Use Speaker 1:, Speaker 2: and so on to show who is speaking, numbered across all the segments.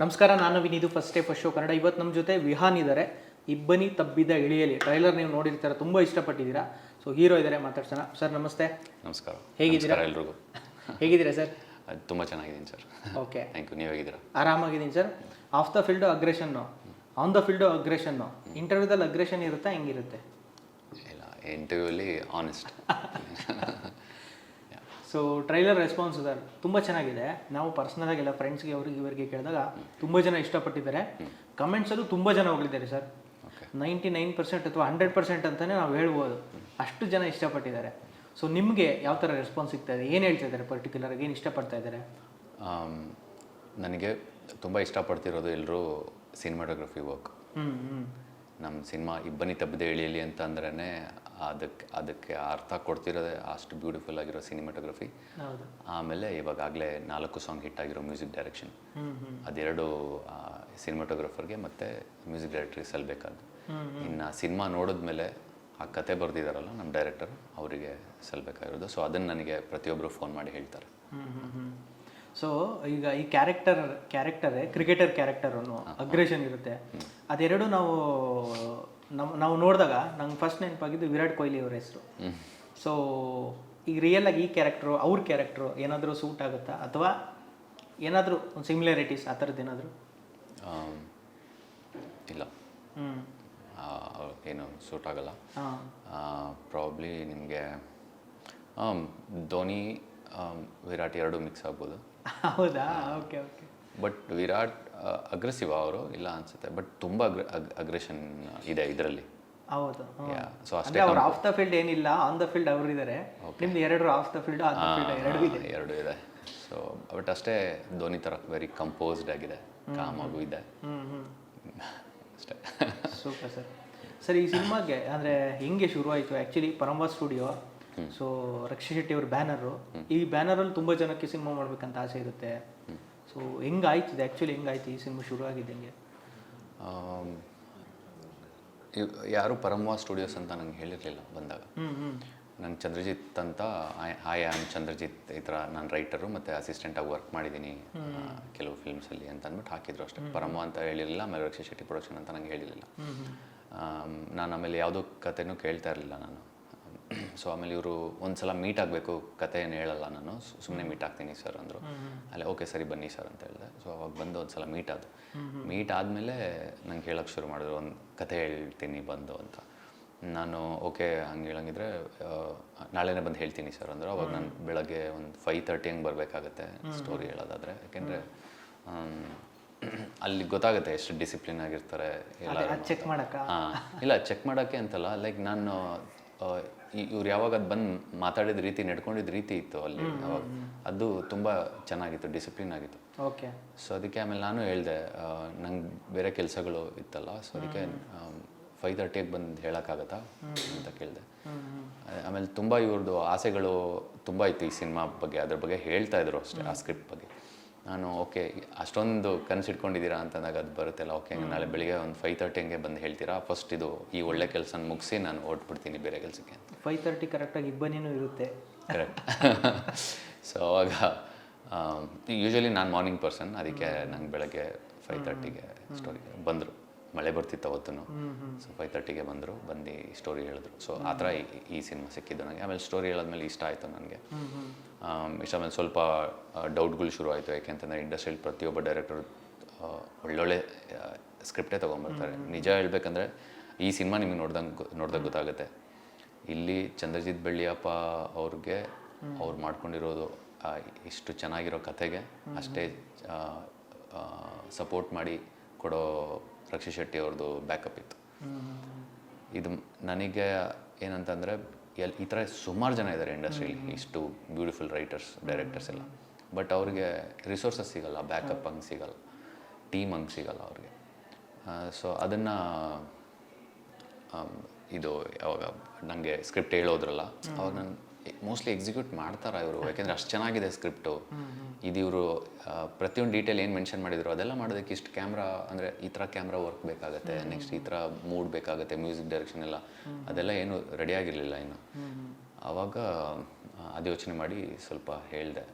Speaker 1: ನಮಸ್ಕಾರ ನಾನು Vinidu first day first show Kannada ಇವತ್ತು ನಮ್ಮ ಜೊತೆ ವಿಹಾನ್ ಇದ್ದಾರೆ ಇಬ್ಬನಿ ತಬ್ಬಿದ ಇಳಿಯಲಿ ಟ್ರೈಲರ್ ನೀವು ನೋಡಿರ್ತಾರೆ ತುಂಬ ಇಷ್ಟಪಟ್ಟಿದ್ದೀರಾ. ಸೊ ಹೀರೋ ಇದ್ದಾರೆ ಮಾತಾಡ್ಸೋಣ. ಸರ್ ನಮಸ್ತೆ.
Speaker 2: ನಮಸ್ಕಾರ.
Speaker 1: ಹೇಗಿದ್ದೀರಾ?
Speaker 2: ಎಲ್ರಿಗೂ.
Speaker 1: ಹೇಗಿದ್ದೀರಾ ಸರ್
Speaker 2: ತುಂಬ ಚೆನ್ನಾಗಿದ್ದೀನಿ ಸರ್
Speaker 1: ಓಕೆ
Speaker 2: ಥ್ಯಾಂಕ್ ಯು ನೀವು ಹೇಗಿದ್ದೀರಾ
Speaker 1: ಆರಾಮಾಗಿದ್ದೀನಿ sir off the field ಅಗ್ರೆಷನ್ನು on the field ಅಗ್ರೆಷನ್ನು ಇಂಟರ್ವ್ಯೂದಲ್ಲಿ ಅಗ್ರೆಷನ್ ಇರುತ್ತಾ ಹೆಂಗಿರುತ್ತೆ?
Speaker 2: ಇಲ್ಲ ಇಂಟರ್ವ್ಯೂಲಿ honest
Speaker 1: so trailer response sir ತುಂಬ ಚೆನ್ನಾಗಿದೆ. ನಾವು ಪರ್ಸ್ನಲಾಗಿ ಎಲ್ಲ ಫ್ರೆಂಡ್ಸ್ಗೆ ಅವ್ರಿಗೆ ಇವರಿಗೆ ಕೇಳಿದಾಗ ತುಂಬ ಜನ ಇಷ್ಟಪಟ್ಟಿದ್ದಾರೆ. ಕಮೆಂಟ್ಸಲ್ಲೂ ತುಂಬ ಜನ ಹೋಗಿದ್ದಾರೆ ಸರ್. ನೈಂಟಿ ನೈನ್ ಪರ್ಸೆಂಟ್ ಅಥವಾ ಹಂಡ್ರೆಡ್ ಪರ್ಸೆಂಟ್ ಅಂತಲೇ ನಾವು ಹೇಳ್ಬೋದು. ಅಷ್ಟು ಜನ ಇಷ್ಟಪಟ್ಟಿದ್ದಾರೆ. ಸೊ ನಿಮಗೆ ಯಾವ ಥರ ರೆಸ್ಪಾನ್ಸ್ ಸಿಗ್ತಾ ಇದೆ? ಏನು ಹೇಳ್ತಾ ಇದ್ದಾರೆ ಪರ್ಟಿಕ್ಯುಲರ್ ಏನು ಇಷ್ಟಪಡ್ತಾ ಇದ್ದಾರೆ?
Speaker 2: ನನಗೆ ತುಂಬ ಇಷ್ಟಪಡ್ತಿರೋದು ಎಲ್ಲರೂ ಸಿನಿಮಾಟೋಗ್ರಫಿ ವರ್ಕ್ ನಮ್ಮ ಸಿನಿಮಾ ಇಬ್ಬನಿ ತಪ್ಪದೆ ಇಳಿಯಲಿ ಅಂತ ಅಂದ್ರೇ ಅದಕ್ಕೆ ಅದಕ್ಕೆ ಅರ್ಥ ಕೊಡ್ತಿರೋದೇ ಅಷ್ಟು ಬ್ಯೂಟಿಫುಲ್ ಆಗಿರೋ ಸಿನಿಮಾಟೋಗ್ರಫಿ ಆಮೇಲೆ ಇವಾಗಾಗಲೇ ನಾಲ್ಕು ಸಾಂಗ್ ಹಿಟ್ ಆಗಿರೋ ಮ್ಯೂಸಿಕ್ ಡೈರೆಕ್ಷನ್ ಅದೆರಡು ಸಿನಿಮಾಟೋಗ್ರಫರ್ಗೆ ಮತ್ತು ಮ್ಯೂಸಿಕ್ ಡೈರೆಕ್ಟ್ರಿಗೆ ಸಲ್ಲಬೇಕಾದ್ದು ಇನ್ನು ಸಿನಿಮಾ ನೋಡಿದ್ಮೇಲೆ ಆ ಕತೆ ಬರೆದಿದ್ದಾರಲ್ಲ ನಮ್ಮ ಡೈರೆಕ್ಟರ್ ಅವರಿಗೆ ಸಲ್ಲಬೇಕಾಗಿರೋದು ಸೊ ಅದನ್ನು ನನಗೆ ಪ್ರತಿಯೊಬ್ಬರು ಫೋನ್ ಮಾಡಿ ಹೇಳ್ತಾರೆ.
Speaker 1: ಸೊ ಈಗ ಈ ಕ್ಯಾರೆಕ್ಟರ್ ಕ್ಯಾರೆಕ್ಟರೇ ಕ್ರಿಕೆಟರ್ ಕ್ಯಾರೆಕ್ಟರ್ ಅನ್ನೋ ಅಗ್ರೆಷನ್ ಇರುತ್ತೆ. ಅದೆರಡು ನಾವು ನಮ್ಮ ನಾವು ನೋಡಿದಾಗ ನಂಗೆ ಫಸ್ಟ್ ನೆನಪಾಗಿದ್ದು ವಿರಾಟ್ ಕೊಹ್ಲಿ ಅವ್ರ ಹೆಸರು. ಸೊ ಈಗ ರಿಯಲ್ ಆಗಿ ಈ ಕ್ಯಾರೆಕ್ಟ್ರು ಅವ್ರ ಕ್ಯಾರೆಕ್ಟ್ರು ಏನಾದರೂ ಸೂಟ್ ಆಗುತ್ತಾ? ಅಥವಾ ಏನಾದರೂ ಒಂದು ಸಿಮಿಲಾರಿಟೀಸ್ ಆ ಥರದ್ದು ಏನಾದರೂ?
Speaker 2: ಇಲ್ಲ. ಏನು ಸೂಟ್ ಆಗಲ್ಲ.
Speaker 1: ಹಾಂ.
Speaker 2: ಪ್ರಾಬ್ಲಿ ನಿಮಗೆ ಧೋನಿ ವಿರಾಟ್ ಎರಡು ಮಿಕ್ಸ್ ಆಗ್ಬೋದು.
Speaker 1: ಹೌದಾ? Okay okay.
Speaker 2: But Virat aggressive ಅವರು ಇಲ್ಲ ಅನ್ಸುತ್ತೆ. ಬಟ್ ತುಂಬ ಅಗ್ರೆಷನ್ ಇದೆ ಇದರಲ್ಲಿ.
Speaker 1: ಹೌದು.
Speaker 2: ಸೊ ಅಷ್ಟೇ
Speaker 1: ಅವ್ರು ಆಫ್ ದ ಫೀಲ್ಡ್ ಏನಿಲ್ಲ ಆನ್ ದ ಫೀಲ್ಡ್ ಅವ್ರು ಇದ್ದಾರೆ ನಿಮ್ದು ಎರಡು off the field on the field ಎರಡು ಇದೆ.
Speaker 2: ಎರಡು ಇದೆ. ಸೊ ಬಟ್ ಅಷ್ಟೇ ಧೋನಿ ಥರ ವೆರಿ ಕಂಪೋಸ್ಡ್ ಆಗಿದೆ. ಕಾಮಾಗೂ ಇದೆ. ಅಷ್ಟೇ.
Speaker 1: Super sir. ಸರ್ ಈ ಸಿನಿಮಾಗೆ ಅಂದರೆ ಹೆಂಗೆ ಶುರುವಾಯಿತು? Actually Paramvah studio so Rakshit Shetty ಅವ್ರ ಬ್ಯಾನರು ಈ ಬ್ಯಾನರಲ್ಲಿ ತುಂಬ ಜನಕ್ಕೆ ಸಿನಿಮಾ ಮಾಡ್ಬೇಕಂತ ಆಸೆ ಇರುತ್ತೆ. ಸೊ ಹೆಂಗಾಯ್ತು? ಇದು ಆ್ಯಕ್ಚುಲಿ ಹೆಂಗಾಯ್ತು? ಈ ಸಿನಿಮಾ ಶುರು ಆಗಿದ್ದಂಗೆ
Speaker 2: ಯಾರು ಪರಮವಾ ಸ್ಟುಡಿಯೋಸ್ ಅಂತ ನಂಗೆ ಹೇಳಿರಲಿಲ್ಲ ಬಂದಾಗ. ನಂಗೆ ಚಂದ್ರಜಿತ್ ಅಂತ ಹಾಯ್ ಆಮ್ ಚಂದ್ರಜಿತ್ ಈ ಥರ ನಾನು ರೈಟರು ಮತ್ತು ಅಸಿಸ್ಟೆಂಟಾಗಿ ವರ್ಕ್ ಮಾಡಿದ್ದೀನಿ ಕೆಲವು ಫಿಲ್ಮ್ಸಲ್ಲಿ ಅಂತ ಅಂದ್ಬಿಟ್ಟು ಹಾಕಿದ್ರು ಅಷ್ಟೇ. ಪರಮ ಅಂತ ಹೇಳಿರಲಿಲ್ಲ ಆಮೇಲೆ ರಕ್ಷಿ ಶೆಟ್ಟಿ ಪ್ರೊಡಕ್ಷನ್ ಅಂತ ನಂಗೆ ಹೇಳಿರಲಿಲ್ಲ. ನಾನು ಆಮೇಲೆ ಯಾವುದೋ ಕಥೆನೂ ಕೇಳ್ತಾ ಇರಲಿಲ್ಲ ನಾನು. ಸೊ ಆಮೇಲೆ ಇವರು ಒಂದು ಸಲ ಮೀಟ್ ಆಗಬೇಕು ಕತೆ ಏನು ಹೇಳಲ್ಲ ನಾನು. ಸುಮ್ಮನೆ ಮೀಟ್ ಆಗ್ತೀನಿ ಸರ್ ಅಂದರು. ಅಲ್ಲೇ ಓಕೆ ಸರಿ ಬನ್ನಿ ಸರ್ ಅಂತ ಹೇಳಿದೆ. ಸೊ ಅವಾಗ ಬಂದು ಒಂದು ಸಲ ಮೀಟ್ ಆದ ಮೀಟ್ ಆದಮೇಲೆ ನಂಗೆ ಹೇಳೋಕ್ಕೆ ಶುರು ಮಾಡಿದ್ರು ಒಂದು ಕತೆ ಹೇಳ್ತೀನಿ ಬಂದು ಅಂತ. ನಾನು ಓಕೆ ಹಂಗೆ ಹೇಳಂಗಿದ್ರೆ ನಾಳೆನೇ ಬಂದು ಹೇಳ್ತೀನಿ ಸರ್ ಅಂದರು. ಅವಾಗ ನಾನು ಬೆಳಗ್ಗೆ ಒಂದು ಫೈವ್ ತರ್ಟಿ ಹಂಗೆ ಬರಬೇಕಾಗತ್ತೆ ಸ್ಟೋರಿ ಹೇಳೋದಾದರೆ. ಯಾಕೆಂದರೆ ಅಲ್ಲಿ ಗೊತ್ತಾಗುತ್ತೆ ಎಷ್ಟು ಡಿಸಿಪ್ಲಿನ್ ಆಗಿರ್ತಾರೆ ಎಲ್ಲ
Speaker 1: ಚೆಕ್ ಮಾಡೋಕ್ಕೆ?
Speaker 2: ಹಾಂ ಇಲ್ಲ ಚೆಕ್ ಮಾಡೋಕ್ಕೆ ಅಂತಲ್ಲ. ಲೈಕ್ ನಾನು ಇವ್ರು ಯಾವಾಗ ಅದು ಬಂದು ಮಾತಾಡಿದ ರೀತಿ ನಡ್ಕೊಂಡಿದ್ದ ರೀತಿ ಇತ್ತು ಅಲ್ಲಿ. ಅವಾಗ ಅದು ತುಂಬ ಚೆನ್ನಾಗಿತ್ತು ಡಿಸಿಪ್ಲಿನ್ ಆಗಿತ್ತು.
Speaker 1: ಓಕೆ.
Speaker 2: ಸೊ ಅದಕ್ಕೆ ಆಮೇಲೆ ನಾನು ಹೇಳಿದೆ ನಂಗೆ ಬೇರೆ ಕೆಲಸಗಳು ಇತ್ತಲ್ಲ ಸೊ ಅದಕ್ಕೆ ಫೈವ್ ತರ್ಟಿಗೆ ಬಂದು ಹೇಳೋಕ್ಕಾಗತ್ತಾ ಅಂತ ಕೇಳಿದೆ. ಆಮೇಲೆ ತುಂಬ ಇವ್ರದ್ದು ಆಸೆಗಳು ತುಂಬ ಇತ್ತು ಈ ಸಿನಿಮಾ ಬಗ್ಗೆ ಅದ್ರ ಬಗ್ಗೆ ಹೇಳ್ತಾ ಇದ್ರು ಅಷ್ಟೇ ಆ ಸ್ಕ್ರಿಪ್ಟ್ ಬಗ್ಗೆ. ನಾನು ಓಕೆ ಅಷ್ಟೊಂದು ಕನಸಿಟ್ಕೊಂಡಿದ್ದೀರಾ? ಅಂತಂದಾಗ ಅದು ಬರುತ್ತಲ್ಲ ಓಕೆ ನಾಳೆ ಬೆಳಿಗ್ಗೆ ಒಂದು ಫೈವ್ ತರ್ಟಿ ಹಂಗೆ ಬಂದು ಹೇಳ್ತೀರಾ? ಫಸ್ಟ್ ಇದು ಈ ಒಳ್ಳೆ ಕೆಲಸನ ಮುಗಿಸಿ ನಾನು ಓಡ್ಬಿಡ್ತೀನಿ ಬೇರೆ ಕೆಲಸಕ್ಕೆ ಅಂತ.
Speaker 1: ಫೈವ್ ತರ್ಟಿ ಕರೆಕ್ಟಾಗಿ ಇಬ್ಬನಿನೂ ಇರುತ್ತೆ.
Speaker 2: ಕರೆಕ್ಟ್ ಸೊ ಅವಾಗ ಯೂಶ್ವಲಿ ನಾನು ಮಾರ್ನಿಂಗ್ ಪರ್ಸನ್ ಅದಕ್ಕೆ ನಂಗೆ ಬೆಳಗ್ಗೆ ಫೈವ್ ತರ್ಟಿಗೆ ಸ್ಟೋರಿ ಬಂದರು. ಮಳೆ ಬರ್ತಿತ್ತು ಅವತ್ತು ಸೊ ಫೈವ್ ತರ್ಟಿಗೆ ಬಂದರು ಬಂದು ಸ್ಟೋರಿ ಹೇಳಿದ್ರು. ಸೊ ಆ ಥರ ಈ- ಸಿನಿಮಾ ಸಿಕ್ಕಿದ್ದು ನನಗೆ. ಆಮೇಲೆ ಸ್ಟೋರಿ ಹೇಳಿದ್ಮೇಲೆ ಇಷ್ಟ ಆಯಿತು ನನಗೆ. ಇಷ್ಟ ಆಮೇಲೆ ಸ್ವಲ್ಪ ಡೌಟ್ಗಳು ಶುರು ಆಯಿತು. ಯಾಕೆಂತಂದರೆ ಇಂಡಸ್ಟ್ರಿಯಲ್ಲಿ ಪ್ರತಿಯೊಬ್ಬ ಡೈರೆಕ್ಟರ್ ಒಳ್ಳೊಳ್ಳೆ ಸ್ಕ್ರಿಪ್ಟೇ ತೊಗೊಂಬರ್ತಾರೆ ನಿಜ ಹೇಳ್ಬೇಕಂದ್ರೆ ಈ ಸಿನಿಮಾ ನಿಮಗೆ ನೋಡ್ದಂಗೆ ನೋಡ್ದಂಗೆ ಗೊತ್ತಾಗುತ್ತೆ. ಇಲ್ಲಿ ಚಂದ್ರಜಿತ್ ಬೆಳ್ಳಿಯಪ್ಪ ಅವ್ರಿಗೆ ಅವ್ರು ಮಾಡ್ಕೊಂಡಿರೋದು ಇಷ್ಟು ಚೆನ್ನಾಗಿರೋ ಕಥೆಗೆ ಅಷ್ಟೇ ಸಪೋರ್ಟ್ ಮಾಡಿ ಕೊಡೋ ರಕ್ಷಿ ಶೆಟ್ಟಿ ಅವ್ರದ್ದು ಬ್ಯಾಕಪ್ ಇತ್ತು. ಇದು ನನಗೆ ಏನಂತಂದರೆ ಎಲ್ಲಿ ಈ ಥರ ಸುಮಾರು ಜನ ಇದ್ದಾರೆ ಇಂಡಸ್ಟ್ರಿಯಲ್ಲಿ ಇಷ್ಟು ಬ್ಯೂಟಿಫುಲ್ ರೈಟರ್ಸ್ ಡೈರೆಕ್ಟರ್ಸ್ ಎಲ್ಲ. ಬಟ್ ಅವ್ರಿಗೆ ರಿಸೋರ್ಸಸ್ ಸಿಗಲ್ಲ ಬ್ಯಾಕಪ್ ಹಂಗೆ ಸಿಗಲ್ಲ ಟೀಮ್ ಹಂಗೆ ಸಿಗಲ್ಲ ಅವ್ರಿಗೆ. ಸೊ ಅದನ್ನು ಇದು ಯಾವಾಗ ನನಗೆ ಸ್ಕ್ರಿಪ್ಟ್ ಹೇಳೋದ್ರಲ್ಲ ಅವಾಗ ನಾನು ಮೋಸ್ಟ್ಲಿ ಎಕ್ಸಿಕ್ಯೂಟ್ ಮಾಡ್ತಾರೆ ಇವರು. ಯಾಕೆಂದರೆ ಅಷ್ಟು ಚೆನ್ನಾಗಿದೆ ಸ್ಕ್ರಿಪ್ಟು ಇದು ಇವರು ಪ್ರತಿಯೊಂದು ಡೀಟೇಲ್ ಏನು ಮೆನ್ಷನ್ ಮಾಡಿದ್ರು ಅದೆಲ್ಲ ಮಾಡೋದಕ್ಕೆ ಇಷ್ಟು ಕ್ಯಾಮ್ರಾ ಅಂದರೆ ಈ ಥರ ಕ್ಯಾಮ್ರಾ ವರ್ಕ್ ಬೇಕಾಗುತ್ತೆ ನೆಕ್ಸ್ಟ್ ಈ ಥರ ಮೂಡ್ ಬೇಕಾಗುತ್ತೆ ಮ್ಯೂಸಿಕ್ ಡೈರೆಕ್ಷನ್ ಎಲ್ಲ. ಅದೆಲ್ಲ ಏನು ರೆಡಿ ಆಗಿರಲಿಲ್ಲ ಇನ್ನು. ಆವಾಗ ಅದು ಯೋಚನೆ ಮಾಡಿ ಸ್ವಲ್ಪ ಹೇಳಿದೆ.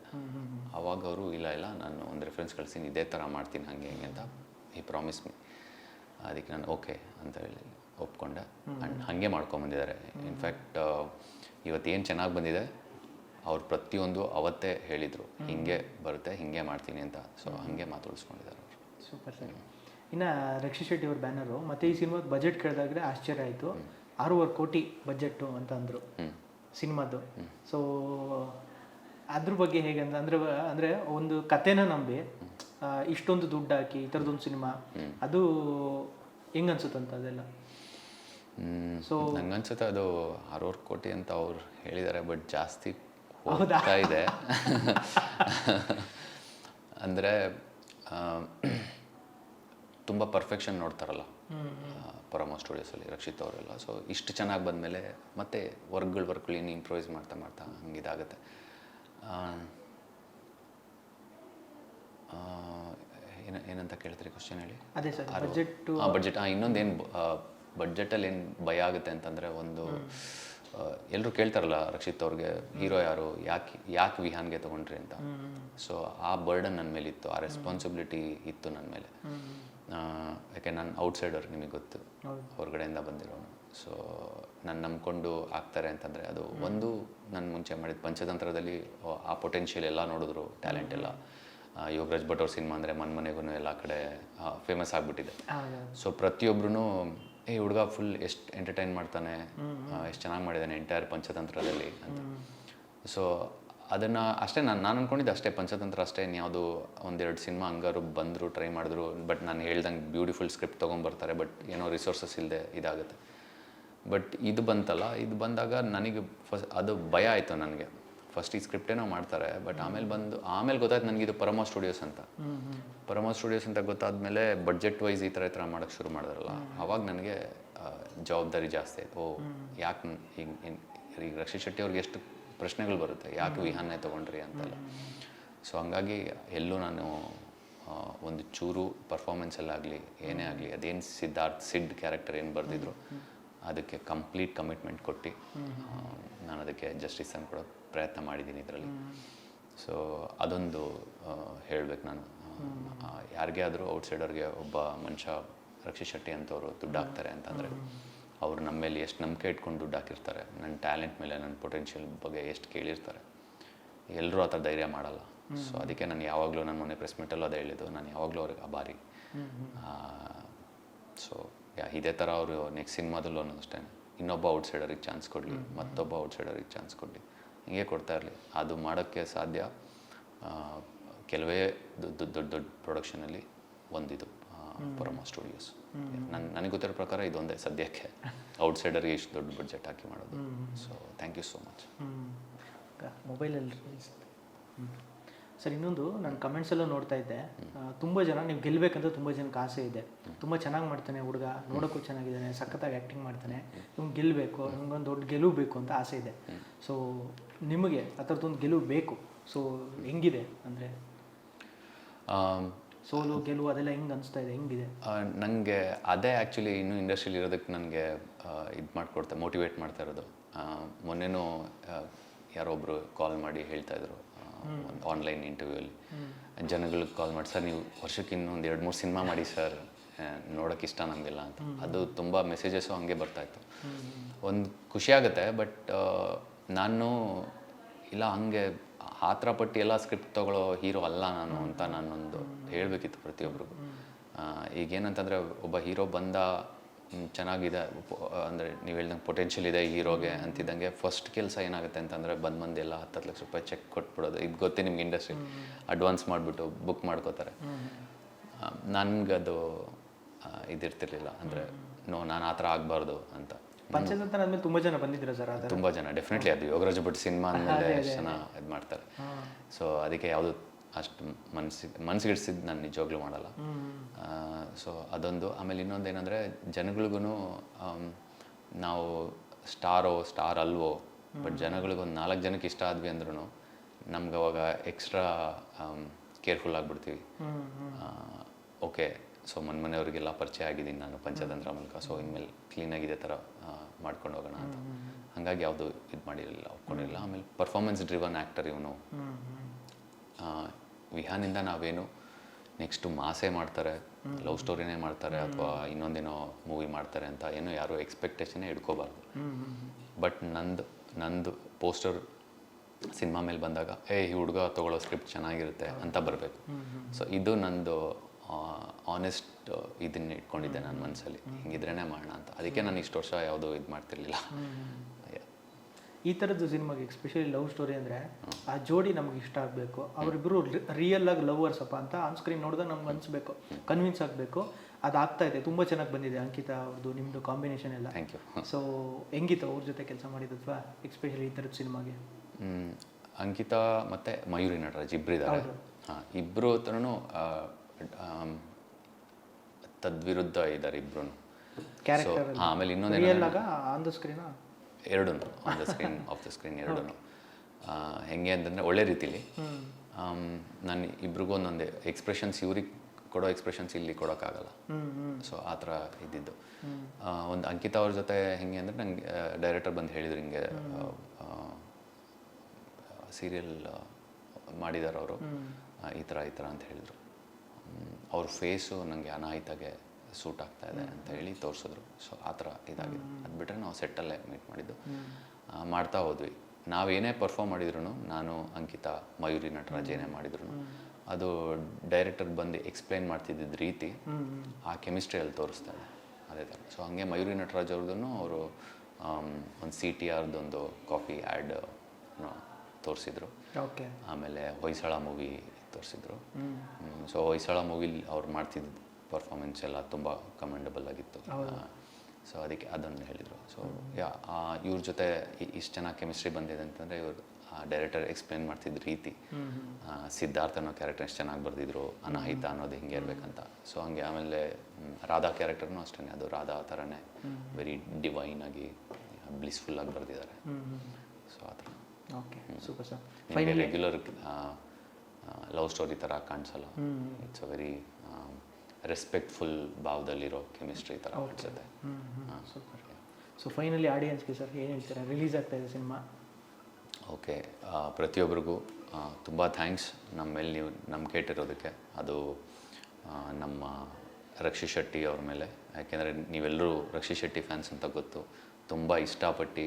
Speaker 2: ಆವಾಗ ಅವರು ಇಲ್ಲ ಇಲ್ಲ ನಾನು ಒಂದು ರೆಫರೆನ್ಸ್ ಕಳಿಸ್ತೀನಿ ಇದೇ ಥರ ಮಾಡ್ತೀನಿ ಹಾಗೆ ಹಿಂಗೆ ಅಂತ ಈ ಪ್ರಾಮಿಸ್ ಮೀ ಅದಕ್ಕೆ ನಾನು ಓಕೆ ಅಂತ ಹೇಳಿ ಒಪ್ಕೊಂಡೆ. ಆ್ಯಂಡ್ ಹಾಗೆ ಮಾಡ್ಕೊಂಬಂದಿದ್ದಾರೆ ಇನ್ಫ್ಯಾಕ್ಟ್ ಇವತ್ತು ಏನು ಚೆನ್ನಾಗಿ ಬಂದಿದೆ ಅವ್ರು ಪ್ರತಿಯೊಂದು ಅವತ್ತೇ ಹೇಳಿದರು. ಹಿಂಗೆ ಬರುತ್ತೆ ಹಿಂಗೆ ಮಾಡ್ತೀನಿ ಅಂತ. ಸೊ ಹಾಗೆ ಮಾತಾಡಿಸ್ಕೊಂಡಿದ್ದಾರೆ ಅವರು.
Speaker 1: Super sir. ಇನ್ನು ರಕ್ಷಿತ್ ಶೆಟ್ಟಿ ಅವ್ರ ಬ್ಯಾನರು ಮತ್ತು ಈ ಸಿನಿಮಾದ ಬಜೆಟ್ ಕೇಳಿದಾಗಲೇ ಆಶ್ಚರ್ಯ ಆಯಿತು. ಆರೂವರೆ ಕೋಟಿ ಬಜೆಟ್ಟು ಅಂತ ಅಂದರು ಸಿನಿಮಾದ್ದು ಸೊ ಅದ್ರ ಬಗ್ಗೆ ಹೇಗೆ ಅಂತ ಅಂದರೆ ಅಂದರೆ ಒಂದು ಕತೆನ ನಂಬಿ ಇಷ್ಟೊಂದು ದುಡ್ಡು ಹಾಕಿ ಈ ಥರದೊಂದು ಸಿನಿಮಾ ಅದು ಹೆಂಗನ್ಸುತ್ತಂತ ಅದೆಲ್ಲ?
Speaker 2: ಸೊ ನಂಗನ್ಸುತ್ತೆ ಅದು ಆರೂರು ಕೋಟಿ ಅಂತ ಅವ್ರು ಹೇಳಿದ್ದಾರೆ ಬಟ್ ಜಾಸ್ತಿ? ಹೋಗ್ತಾ ಇದೆ. ಅಂದರೆ ತುಂಬ ಪರ್ಫೆಕ್ಷನ್ ನೋಡ್ತಾರಲ್ಲ ಪರಮ ಸ್ಟುಡಿಯೋಸಲ್ಲಿ ರಕ್ಷಿತ್ ಅವರೆಲ್ಲ. ಸೊ ಇಷ್ಟು ಚೆನ್ನಾಗಿ ಬಂದಮೇಲೆ ಮತ್ತೆ ವರ್ಕ್ಗಳು ವರ್ಕ್ಗಳು ಏನು ಇಂಪ್ರೂವೈಸ್ ಮಾಡ್ತಾ ಮಾಡ್ತಾ ಹಂಗಿದಾಗುತ್ತೆ. ಆ, ಆ, ಏನಂತ ಕೇಳ್ತೀರಿ ಕ್ವಶನ್ ಹೇಳಿ?
Speaker 1: ಬಜೆಟ್ಟು
Speaker 2: ಹಾಂ ಬಡ್ಜೆಟ್ ಹಾಂ ಇನ್ನೊಂದೇನು ಬಡ್ಜೆಟಲ್ಲಿ ಏನು ಭಯ ಆಗುತ್ತೆ ಅಂತಂದರೆ ಒಂದು ಎಲ್ಲರೂ ಕೇಳ್ತಾರಲ್ಲ ರಕ್ಷಿತ್ ಅವ್ರಿಗೆ ಹೀರೋ ಯಾರು? ಯಾಕೆ ಯಾಕೆ ವಿಹಾನ್ಗೆ ತೊಗೊಂಡ್ರಿ ಅಂತ? ಸೊ ಆ ಬರ್ಡನ್ ನನ್ನ ಮೇಲೆ ಇತ್ತು ಆ ರೆಸ್ಪಾನ್ಸಿಬಿಲಿಟಿ ಇತ್ತು ನನ್ನ ಮೇಲೆ. ಯಾಕೆ ನಾನು ಔಟ್ಸೈಡರ್ ನಿಮಗೆ ಗೊತ್ತು ಹೊರಗಡೆಯಿಂದ ಬಂದಿರೋನು. ಸೊ ನಾನು ನಂಬ್ಕೊಂಡು ಆಗ್ತಾರೆ ಅಂತಂದರೆ ಅದು ಒಂದು ನಾನು ಮುಂಚೆ ಮಾಡಿದ ಪಂಚತಂತ್ರದಲ್ಲಿ ಆ ಪೊಟೆನ್ಷಿಯಲ್ ಎಲ್ಲ ನೋಡಿದ್ರು ಟ್ಯಾಲೆಂಟ್ ಎಲ್ಲ. ಯೋಗರಾಜ್ ಭಟ್ ಅವ್ರ ಸಿನಿಮಾ ಅಂದರೆ ಮನ್ಮನೆಗೂ ಎಲ್ಲ ಕಡೆ ಫೇಮಸ್ ಆಗಿಬಿಟ್ಟಿದೆ. ಸೊ ಪ್ರತಿಯೊಬ್ರು ಏ ಹುಡುಗ ಫುಲ್ ಎಷ್ಟು ಎಂಟರ್ಟೈನ್ ಮಾಡ್ತಾನೆ ಎಷ್ಟು ಚೆನ್ನಾಗಿ ಮಾಡಿದ್ದಾನೆ ಎಂಟೈರ್ ಪಂಚತಂತ್ರದಲ್ಲಿ ಅಂತ. ಸೊ ಅದನ್ನು ಅಷ್ಟೇ ನಾನು ನಾನು ಅಂದ್ಕೊಂಡಿದ್ದೆ ಅಷ್ಟೇ ಪಂಚತಂತ್ರ ಅಷ್ಟೇ ಯಾವುದು ಒಂದೆರಡು ಸಿನಿಮಾ ಹಂಗಾರು ಬಂದರು ಟ್ರೈ ಮಾಡಿದ್ರು ಬಟ್ ನಾನು ಹೇಳ್ದಂಗೆ ಬ್ಯೂಟಿಫುಲ್ ಸ್ಕ್ರಿಪ್ಟ್ ತೊಗೊಂಬರ್ತಾರೆ ಬಟ್ ಏನೋ ರಿಸೋರ್ಸಸ್ ಇಲ್ಲದೆ ಇದಾಗುತ್ತೆ. ಬಟ್ ಇದು ಬಂತಲ್ಲ ಇದು ಬಂದಾಗ ನನಗೆ ಫಸ್ಟ್ ಅದು ಭಯ ಆಯಿತು ನನಗೆ. ಫಸ್ಟ್ ಈ ಸ್ಕ್ರಿಪ್ಟೇನೋ ಮಾಡ್ತಾರೆ ಬಟ್ ಆಮೇಲೆ ಬಂದು, ಆಮೇಲೆ ಗೊತ್ತಾಯ್ತು ನನಗೆ ಇದು ಪರಮ ಸ್ಟುಡಿಯೋಸ್ ಅಂತ. ಪರಮ ಸ್ಟುಡಿಯೋಸ್ ಅಂತ ಗೊತ್ತಾದ್ಮೇಲೆ ಬಡ್ಜೆಟ್ ವೈಸ್ ಈ ಥರ ಈ ಥರ ಮಾಡೋಕ್ಕೆ ಶುರು ಮಾಡಿದ್ರಲ್ಲ, ಅವಾಗ ನನಗೆ ಜವಾಬ್ದಾರಿ ಜಾಸ್ತಿ ಆಯಿತು. ಓ, ಯಾಕೆ ಈಗ ಈಗ ರಕ್ಷಿತ್ ಶೆಟ್ಟಿ ಅವ್ರಿಗೆ ಎಷ್ಟು ಪ್ರಶ್ನೆಗಳು ಬರುತ್ತೆ, ಯಾಕೆ ವಿಹಾನೇ ತೊಗೊಂಡ್ರಿ ಅಂತೆಲ್ಲ. ಸೊ ಹಂಗಾಗಿ ಎಲ್ಲೂ ನಾನು ಒಂದು ಚೂರು ಪರ್ಫಾರ್ಮೆನ್ಸಲ್ಲಾಗಲಿ ಏನೇ ಆಗಲಿ, ಅದೇನು ಸಿದ್ಧಾರ್ಥ್, ಸಿಡ್ ಕ್ಯಾರೆಕ್ಟರ್ ಏನು ಬರೆದಿದ್ರು ಅದಕ್ಕೆ ಕಂಪ್ಲೀಟ್ ಕಮಿಟ್ಮೆಂಟ್ ಕೊಟ್ಟು ನಾನು ಅದಕ್ಕೆ ಜಸ್ಟಿಸ್ ಅನ್ನು ಕೊಡೋ ಪ್ರಯತ್ನ ಮಾಡಿದ್ದೀನಿ ಇದರಲ್ಲಿ. ಸೊ ಅದೊಂದು ಹೇಳಬೇಕು ನಾನು. ಯಾರಿಗೆ ಆದರೂ ಔಟ್ಸೈಡರ್ಗೆ ಒಬ್ಬ ಮನುಷ್ಯ ರಕ್ಷಿತ್ ಶೆಟ್ಟಿ ಅಂತವರು ದುಡ್ಡು ಹಾಕ್ತಾರೆ ಅಂತಂದರೆ, ಅವರು ನಮ್ಮ ಮೇಲೆ ಎಷ್ಟು ನಂಬಿಕೆ ಇಟ್ಕೊಂಡು ದುಡ್ಡು ಹಾಕಿರ್ತಾರೆ ನನ್ನ ಟ್ಯಾಲೆಂಟ್ ಮೇಲೆ ನನ್ನ ಪೊಟೆನ್ಷಿಯಲ್ ಬಗ್ಗೆ ಎಷ್ಟು ಕೇಳಿರ್ತಾರೆ ಎಲ್ಲರೂ ಆ ಧೈರ್ಯ ಮಾಡಲ್ಲ. ಸೊ ಅದಕ್ಕೆ ನಾನು ಯಾವಾಗಲೂ ನಾನು ಮೊನ್ನೆ ಪ್ರೆಸ್ ಮೀಟಲ್ಲೂ ಅದೇ ಹೇಳಿದ್ದು, ನಾನು ಯಾವಾಗಲೂ ಅವ್ರಿಗೆ ಅಭಾರಿ ಸೊ ಯಾ ಇದೇ ಥರ ಅವರು ನೆಕ್ಸ್ಟ್ ಸಿನಿಮಾದಲ್ಲೂ ಒಂದು ಅಷ್ಟೇ ಇನ್ನೊಬ್ಬ ಔಟ್ಸೈಡರಿಗೆ ಚಾನ್ಸ್ ಕೊಡಲಿ ಮತ್ತೊಬ್ಬ ಔಟ್ಸೈಡರಿಗೆ ಚಾನ್ಸ್ ಕೊಡಲಿ. ಹಿಂಗೆ ಕೊಡ್ತಾ ಇರಲಿ. ಅದು ಮಾಡೋಕ್ಕೆ ಸಾಧ್ಯ ಕೆಲವೇ ದೊಡ್ಡ ದೊಡ್ಡ ದೊಡ್ಡ ಪ್ರೊಡಕ್ಷನಲ್ಲಿ ಒಂದಿದು ಪರಮ ಸ್ಟುಡಿಯೋಸ್ ನನ್ನ ನನಗೆ ಗೊತ್ತಿರೋ ಪ್ರಕಾರ ಇದೊಂದೇ ಸದ್ಯಕ್ಕೆ. ಔಟ್ಸೈಡರ್ಗೆ ಇಷ್ಟು ದೊಡ್ಡ ಬಡ್ಜೆಟ್ ಹಾಕಿ ಮಾಡೋದು. So thank you so much
Speaker 1: ಮೊಬೈಲಲ್ಲಿ ಸರ್ ಇನ್ನೊಂದು ನಾನು ಕಮೆಂಟ್ಸಲ್ಲೂ ನೋಡ್ತಾ ಇದ್ದೆ. ತುಂಬ ಜನ ನೀವು ಗೆಲ್ಲಬೇಕಂತ ತುಂಬ ಜನಕ್ಕೆ ಆಸೆ ಇದೆ. ತುಂಬ ಚೆನ್ನಾಗಿ ಮಾಡ್ತಾನೆ ಹುಡುಗ ನೋಡೋಕ್ಕೂ ಚೆನ್ನಾಗಿದ್ದಾನೆ ಸಖತ್ತಾಗಿ ಆ್ಯಕ್ಟಿಂಗ್ ಮಾಡ್ತಾನೆ. ಇವ್ನು ಗೆಲ್ಲಬೇಕು ನಿಮ್ಗೊಂದು ದೊಡ್ಡ ಗೆಲುವು ಬೇಕು ಅಂತ ಆಸೆ ಇದೆ. ಸೊ ನಿಮಗೆ ಆ ಥರದ್ದೊಂದು ಗೆಲುವು ಬೇಕು. ಸೊ ಹೆಂಗಿದೆ ಅಂದರೆ? ಸೋಲು ಗೆಲುವು ಅದೆಲ್ಲ ಹೆಂಗೆ ಅನಿಸ್ತಾ ಇದೆ? ಹೆಂಗಿದೆ?
Speaker 2: ನನಗೆ ಅದೇ ಆ್ಯಕ್ಚುಲಿ ಇನ್ನೂ ಇಂಡಸ್ಟ್ರಿಲಿ ಇರೋದಕ್ಕೆ ನನಗೆ ಇದು ಮಾಡಿಕೊಡ್ತಾ ಮೋಟಿವೇಟ್ ಮಾಡ್ತಾ ಇರೋದು. ಮೊನ್ನೆನೂ ಯಾರೊಬ್ಬರು ಕಾಲ್ ಮಾಡಿ ಹೇಳ್ತಾ ಇದ್ರು. ಒಂದು ಆನ್ಲೈನ್ ಇಂಟರ್ವ್ಯೂಲಿ ಜನಗಳಿಗೆ ಕಾಲ್ ಮಾಡಿ ಸರ್ ನೀವು ವರ್ಷಕ್ಕೆ ಇನ್ನೊಂದು ಎರಡು ಮೂರು ಸಿನಿಮಾ ಮಾಡಿ ಸರ್. ನೋಡೋಕೆ ಇಷ್ಟ ನಮಗೆಲ್ಲ ಅಂತ. ಅದು ತುಂಬ ಮೆಸೇಜಸ್ಸು ಹಂಗೆ ಬರ್ತಾಯಿತ್ತು ಒಂದು ಖುಷಿಯಾಗುತ್ತೆ ಬಟ್ ನಾನು ಇಲ್ಲ ಹಂಗೆ ಆ ಥರ ಪಟ್ಟಿ ಎಲ್ಲ ಸ್ಕ್ರಿಪ್ಟ್ ತಗೊಳ್ಳೋ ಹೀರೋ ಅಲ್ಲ ನಾನು ಅಂತ ನಾನೊಂದು ಹೇಳಬೇಕಿತ್ತು ಪ್ರತಿಯೊಬ್ಬರಿಗೂ ಈಗೇನಂತಂದರೆ ಒಬ್ಬ ಹೀರೋ ಬಂದ ಚೆನ್ನಾಗಿದೆ ಅಂದರೆ ನೀವು ಹೇಳ್ದಂಗೆ ಪೊಟೆನ್ಷಿಯಲ್ ಇದೆ ಹೀರೋಗೆ ಅಂತಿದ್ದಂಗೆ. ಫಸ್ಟ್ ಕೆಲಸ ಏನಾಗುತ್ತೆ ಅಂತಂದರೆ ಬಂದು ಮಂದಿ ಎಲ್ಲ ಹತ್ತು ಹತ್ತು ಲಕ್ಷ ರೂಪಾಯಿ ಚೆಕ್ ಕೊಟ್ಬಿಡೋದು. ಇದು ಗೊತ್ತೇ ನಿಮ್ಗೆ ಇಂಡಸ್ಟ್ರಿ ಅಡ್ವಾನ್ಸ್ ಮಾಡಿಬಿಟ್ಟು ಬುಕ್ ಮಾಡ್ಕೋತಾರೆ. ನನಗದು ಇದಿರ್ತಿರ್ಲಿಲ್ಲ. ಅಂದರೆ ನೋ ನಾನು ಆ ಥರ ಆಗಬಾರ್ದು ಅಂತ.
Speaker 1: ಪಂಚತಂತ್ರ ಆದ್ಮೇಲೆ ತುಂಬ ಜನ ಬಂದಿದ್ರು ಸರ್
Speaker 2: ತುಂಬ ಜನ. ಡೆಫಿನೆಟ್ಲಿ ಅದು ಯೋಗರಾಜ್ ಭಟ್ ಸಿನಿಮಾ ಅಂದಮೇಲೆ ಎಷ್ಟು ಜನ ಇದು ಮಾಡ್ತಾರೆ ಸೊ ಅದಕ್ಕೆ ಯಾವುದು ಅಷ್ಟು ಮನಸ್ಸಿಗೆ ಮನಸ್ಸಿಗಿಡ್ಸಿದ್ದು ನಾನು ನಿಜವಾಗ್ಲೂ ಮಾಡಲ್ಲ. ಸೊ ಅದೊಂದು. ಆಮೇಲೆ ಇನ್ನೊಂದು ಏನಂದರೆ ಜನಗಳಿಗೂ ನಾವು ಸ್ಟಾರೋ ಸ್ಟಾರ್ ಅಲ್ವೋ ಬಟ್ ಜನಗಳಿಗೊಂದು ನಾಲ್ಕು ಜನಕ್ಕೆ ಇಷ್ಟ ಆದ್ವಿ ಅಂದ್ರೂ ನಮ್ಗೆ ಅವಾಗ ಎಕ್ಸ್ಟ್ರಾ ಕೇರ್ಫುಲ್ ಆಗಿಬಿಡ್ತೀವಿ. ಓಕೆ ಸೊ ಮನೆಯವರಿಗೆಲ್ಲ ಪರಿಚಯ ಆಗಿದ್ದೀನಿ ನಾನು ಪಂಚತಂತ್ರ ಮೂಲಕ ಸೊ ಇನ್ಮೇಲೆ ಕ್ಲೀನಾಗಿ ಇದೇ ಥರ ಮಾಡ್ಕೊಂಡು ಹೋಗೋಣ ಅಂತ. ಹಾಗಾಗಿ ಯಾವುದು ಇದು ಮಾಡಿರಲಿಲ್ಲ ಒಪ್ಕೊಂಡಿರಲಿಲ್ಲ ಆಮೇಲೆ ಪರ್ಫಾರ್ಮೆನ್ಸ್ ಡ್ರಿವನ್ ಆ್ಯಕ್ಟರ್ ಇವನು ವಿಹಾನಿಂದ ನಾವೇನು ನೆಕ್ಸ್ಟು ಮಾಸೇ ಮಾಡ್ತಾರೆ ಲವ್ ಸ್ಟೋರಿನೇ ಮಾಡ್ತಾರೆ ಅಥವಾ ಇನ್ನೊಂದೇನೋ ಮೂವಿ ಮಾಡ್ತಾರೆ ಅಂತ ಏನು ಯಾರು ಎಕ್ಸ್ಪೆಕ್ಟೇಷನೇ ಇಟ್ಕೋಬಾರ್ದು ಬಟ್ ನಂದು ನಂದು ಪೋಸ್ಟರ್ ಸಿನಿಮಾ ಮೇಲೆ ಬಂದಾಗ ಏ ಈ ಹುಡುಗ ತೊಗೊಳ್ಳೋ ಸ್ಕ್ರಿಪ್ಟ್ ಚೆನ್ನಾಗಿರುತ್ತೆ ಅಂತ ಬರಬೇಕು. ಸೊ ಇದು ನಂದು ಆನೆಸ್ಟ್ ಇದನ್ನ ಇಟ್ಕೊಂಡಿದ್ದೆ ನನ್ನ ಮನಸ್ಸಲ್ಲಿ ಹಿಂಗಿದ್ರೇ ಮಾಡೋಣ ಅಂತ. ಅದಕ್ಕೆ ನಾನು ಇಷ್ಟು ವರ್ಷ ಯಾವುದೂ ಇದು ಮಾಡ್ತಿರ್ಲಿಲ್ಲ.
Speaker 1: ಈ ಥರದ್ದು ಸಿನಿಮಾಗೆ ಎಸ್ಪೆಷಲಿ ಲವ್ ಸ್ಟೋರಿ ಅಂದರೆ ಆ ಜೋಡಿ ನಮ್ಗೆ ಇಷ್ಟ ಆಗಬೇಕು. ಅವರಿಬ್ಬರು ರಿಯಲ್ ಆಗಿ ಲವರ್ಸ್ ಅಪ್ಪ ಅಂತ ಆನ್ ಸ್ಕ್ರೀನ್ ನೋಡಿದಾಗ ನಮ್ಗೆ ಅನಿಸ್ಬೇಕು ಕನ್ವಿನ್ಸ್ ಆಗಬೇಕು. ಅದು ಆಗ್ತಾ ಇದೆ ತುಂಬ ಚೆನ್ನಾಗಿ ಬಂದಿದೆ ಅಂಕಿತಾ ಅವ್ರದ್ದು ನಿಮ್ಮದು ಕಾಂಬಿನೇಷನ್ ಎಲ್ಲ.
Speaker 2: ಥ್ಯಾಂಕ್ ಯು
Speaker 1: ಸೊ ಹೆಂಗಿತ್ತು ಅವ್ರ ಜೊತೆ ಕೆಲಸ ಮಾಡಿದ್ವಾ ಎಸ್ಪೆಷಲಿ ಈ ಥರದ ಸಿನಿಮಾಗೆ?
Speaker 2: ಅಂಕಿತ ಮತ್ತು ಮಯೂರಿ ನಟರಾಜ್ ಇಬ್ಬರಿದ್ದಾರೆ. ಹಾಂ ಇಬ್ಬರು ಹತ್ರನೂ ತದ್ವಿರುದ್ಧ ಇದ್ದಾರೆ ಇಬ್ಬರು ಆಮೇಲೆ
Speaker 1: ಇನ್ನೊಂದು ಆನ್ ದ ಸ್ಕ್ರೀನಾ
Speaker 2: ಎರಡೂ on the screen off the screen ಎರಡೂ ಹೆಂಗೆ ಅಂತಂದರೆ ಒಳ್ಳೆ ರೀತಿಲಿ. ನಾನು ಇಬ್ರಿಗೂ ಒಂದೊಂದು ಎಕ್ಸ್ಪ್ರೆಷನ್ಸ್ ಇವ್ರಿಗೆ ಕೊಡೋ ಎಕ್ಸ್ಪ್ರೆಷನ್ಸ್ ಇಲ್ಲಿ ಕೊಡೋಕ್ಕಾಗಲ್ಲ. ಸೊ ಆ ಥರ ಇದ್ದಿದ್ದು. ಒಂದು ಅಂಕಿತಾ ಅವ್ರ ಜೊತೆ ಹೆಂಗೆ ಅಂದರೆ ನಂಗೆ ಡೈರೆಕ್ಟರ್ ಬಂದು ಹೇಳಿದ್ರು ಹಿಂಗೆ ಸೀರಿಯಲ್ ಮಾಡಿದಾರೆ ಅವರು ಈ ಥರ ಈ ಥರ ಅಂತ ಹೇಳಿದರು. ಅವ್ರ ಫೇಸು ನನಗೆ ಅನಾಹಿತಾಗೆ ಸೂಟ್ ಆಗ್ತಾ ಇದೆ ಅಂತ ಹೇಳಿ ತೋರಿಸಿದ್ರು. ಸೊ ಆ ಥರ ಇದಾಗಿದೆ. ಅದು ಬಿಟ್ಟರೆ ನಾವು ಸೆಟ್ಟಲ್ಲೇ ಮೀಟ್ ಮಾಡಿದ್ದು. ಮಾಡ್ತಾ ಹೋದ್ವಿ. ನಾವೇನೇ ಪರ್ಫಾರ್ಮ್ ಮಾಡಿದ್ರು ನಾನು ಅಂಕಿತಾ ಮಯೂರಿ ನಟರಾಜ್ ಏನೇ ಮಾಡಿದ್ರು ಅದು ಡೈರೆಕ್ಟರ್ ಬಂದು ಎಕ್ಸ್ಪ್ಲೈನ್ ಮಾಡ್ತಿದ್ದಿದ್ದ ರೀತಿ ಆ ಕೆಮಿಸ್ಟ್ರಿಯಲ್ಲಿ ತೋರಿಸ್ತಾ ಇದೆ. ಅದೇ ಥರ. ಸೊ ಹಂಗೆ ಮಯೂರಿ ನಟರಾಜ್ ಅವ್ರದ್ದು ಅವರು ಒಂದು ಸಿ ಟಿ ಆರ್ದೊಂದು ಕಾಫಿ ಆ್ಯಡ್ ತೋರಿಸಿದ್ರು.
Speaker 1: ಓಕೆ
Speaker 2: ಆಮೇಲೆ ಹೊಯ್ಸಳ ಮೂವಿ ತೋರಿಸಿದ್ರು. ಸೊ ಹೊಯ್ಸಳ ಮೂವಿಲಿ ಅವ್ರು ಮಾಡ್ತಿದ್ದ ಪರ್ಫಾರ್ಮೆನ್ಸ್ ಎಲ್ಲ ತುಂಬ ಕಮೆಂಡಬಲ್ ಆಗಿತ್ತು. ಸೊ ಅದಕ್ಕೆ ಅದನ್ನು ಹೇಳಿದರು. ಸೊ ಯಾ ಇವ್ರ ಜೊತೆ ಇಷ್ಟು ಚೆನ್ನಾಗಿ ಕೆಮಿಸ್ಟ್ರಿ ಬಂದಿದೆ ಅಂತಂದರೆ ಇವರು ಡೈರೆಕ್ಟರ್ ಎಕ್ಸ್ಪ್ಲೇನ್ ಮಾಡ್ತಿದ್ದ ರೀತಿ. ಸಿದ್ಧಾರ್ಥ ಅನ್ನೋ ಕ್ಯಾರೆಕ್ಟರ್ ಎಷ್ಟು ಚೆನ್ನಾಗಿ ಬರೆದಿದ್ರು ಅನಾಹಿತ ಅನ್ನೋದು ಹಿಂಗೆ ಇರಬೇಕಂತ. ಸೊ ಹಂಗೆ ಆಮೇಲೆ ರಾಧಾ ಕ್ಯಾರೆಕ್ಟರ್ನು ಅಷ್ಟೇ ಅದು ರಾಧಾ ಆ ಥರನೇ ವೆರಿ ಡಿವೈನ್ ಆಗಿ ಬ್ಲಿಸ್ಫುಲ್ ಆಗಿ ಬರೆದಿದ್ದಾರೆ. ಸೊ ಆ ಥರ.
Speaker 1: ಓಕೆ ಸೂಪರ್ ಸರ್
Speaker 2: ನಿಮಗೆ ರೆಗ್ಯುಲರ್ ಲವ್ ಸ್ಟೋರಿ ಥರ ಕಾಣಿಸಲ್ಲ? ಇಟ್ಸ್ ಅ ವೆರಿ ರೆಸ್ಪೆಕ್ಟ್ಫುಲ್ ಭಾವದಲ್ಲಿರೋ ಕೆಮಿಸ್ಟ್ರಿ ಥರ ಕಾಣಿಸುತ್ತೆ
Speaker 1: ಸೂಪರ್ ಸೊ ಫೈನಲಿ ಆಡಿಯನ್ಸ್ಗೆ ಸರ್ ಏನು ಹೇಳ್ತೀರಾ? ರಿಲೀಸ್ ಆಗ್ತಾ ಇದೆ ಸಿನಿಮಾ
Speaker 2: ಓಕೆ ಪ್ರತಿಯೊಬ್ಬರಿಗೂ ತುಂಬ ಥ್ಯಾಂಕ್ಸ್ ನಮ್ಮ ಮೇಲೆ ನೀವು ನಮ್ಮ ಕೇಟಿರೋದಕ್ಕೆ. ಅದು ನಮ್ಮ ರಕ್ಷಿ ಶೆಟ್ಟಿ ಅವ್ರ ಮೇಲೆ. ಯಾಕೆಂದರೆ ನೀವೆಲ್ಲರೂ ರಕ್ಷಿ ಶೆಟ್ಟಿ ಫ್ಯಾನ್ಸ್ ಅಂತ ಗೊತ್ತು. ತುಂಬ ಇಷ್ಟಪಟ್ಟು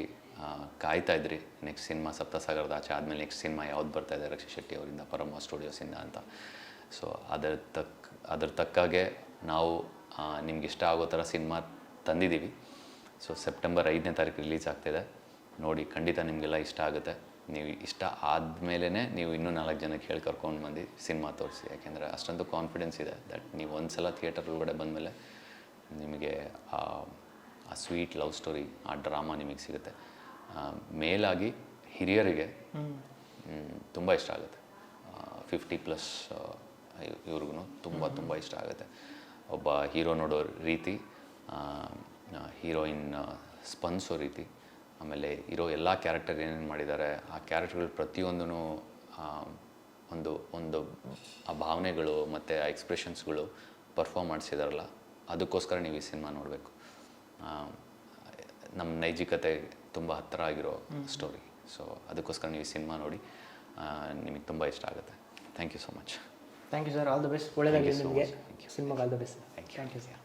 Speaker 2: ಕಾಯ್ತಾ ಇದ್ರಿ. ನೆಕ್ಸ್ಟ್ ಸಿನಿಮಾ ಸಪ್ತಸಾಗರದ ಆಚೆ ಆದಮೇಲೆ ನೆಕ್ಸ್ಟ್ ಸಿನಿಮಾ ಯಾವ್ದು ಬರ್ತಾ ಇದೆ ರಕ್ಷಿ ಶೆಟ್ಟಿ ಅವರಿಂದ ಪರಮ ಸ್ಟುಡಿಯೋಸಿಂದ ಅಂತ. ಸೊ ಅದರ ತಕ್ಕ ಅದ್ರ ತಕ್ಕಾಗೆ ನಾವು ನಿಮ್ಗೆ ಇಷ್ಟ ಆಗೋ ಥರ ಸಿನಿಮಾ ತಂದಿದ್ದೀವಿ. ಸೊ ಸೆಪ್ಟೆಂಬರ್ ಐದನೇ ತಾರೀಕು ರಿಲೀಸ್ ಆಗ್ತಿದೆ ನೋಡಿ ಖಂಡಿತ ನಿಮಗೆಲ್ಲ ಇಷ್ಟ ಆಗುತ್ತೆ. ನೀವು ಇಷ್ಟ ಆದಮೇಲೆ ನೀವು ಇನ್ನೂ ನಾಲ್ಕು ಜನಕ್ಕೆ ಹೇಳಿ ಕರ್ಕೊಂಡು ಬಂದು ಸಿನಿಮಾ ತೋರಿಸಿ. ಯಾಕೆಂದರೆ ಅಷ್ಟೊಂದು ಕಾನ್ಫಿಡೆನ್ಸ್ ಇದೆ ದಟ್ ನೀವು ಒಂದು ಸಲ ಥಿಯೇಟರ್ ಒಳಗಡೆ ಬಂದಮೇಲೆ ನಿಮಗೆ ಆ ಆ ಸ್ವೀಟ್ ಲವ್ ಸ್ಟೋರಿ ಆ ಡ್ರಾಮಾ ನಿಮಗೆ ಸಿಗುತ್ತೆ. ಮೇಲಾಗಿ ಹಿರಿಯರಿಗೆ ತುಂಬ ಇಷ್ಟ ಆಗುತ್ತೆ. ಫಿಫ್ಟಿ ಪ್ಲಸ್ ಇವ್ರಿಗೂ ತುಂಬ ತುಂಬ ಇಷ್ಟ ಆಗುತ್ತೆ. ಒಬ್ಬ ಹೀರೋ ನೋಡೋ ರೀತಿ ಹೀರೋಯಿನ್ ಸ್ಪಂದಿಸೋ ರೀತಿ ಆಮೇಲೆ ಇರೋ ಎಲ್ಲ ಕ್ಯಾರೆಕ್ಟರ್ ಏನೇನು ಮಾಡಿದ್ದಾರೆ ಆ ಕ್ಯಾರೆಕ್ಟರ್ಗಳು ಪ್ರತಿಯೊಂದೂ ಒಂದು ಒಂದು ಆ ಭಾವನೆಗಳು ಮತ್ತು ಆ ಎಕ್ಸ್ಪ್ರೆಷನ್ಸ್ಗಳು ಪರ್ಫಾರ್ಮ್ ಮಾಡಿಸಿದಾರಲ್ಲ ಅದಕ್ಕೋಸ್ಕರ ನೀವು ಈ ಸಿನಿಮಾ ನೋಡಬೇಕು. ನಮ್ಮ ನೈಜಿಕತೆ ತುಂಬ ಹತ್ತಿರ ಆಗಿರೋ ಸ್ಟೋರಿ ಸೊ ಅದಕ್ಕೋಸ್ಕರ ನೀವು ಈ ಸಿನಿಮಾ ನೋಡಿ ನಿಮಗೆ ತುಂಬ ಇಷ್ಟ ಆಗುತ್ತೆ. Thank you so much
Speaker 1: thank you sir all the best ಒಳ್ಳೆಯದಾಗಲಿ ನಿಮಗೆ. ಸಿನಿಮಾಗೆ all the best thank you sir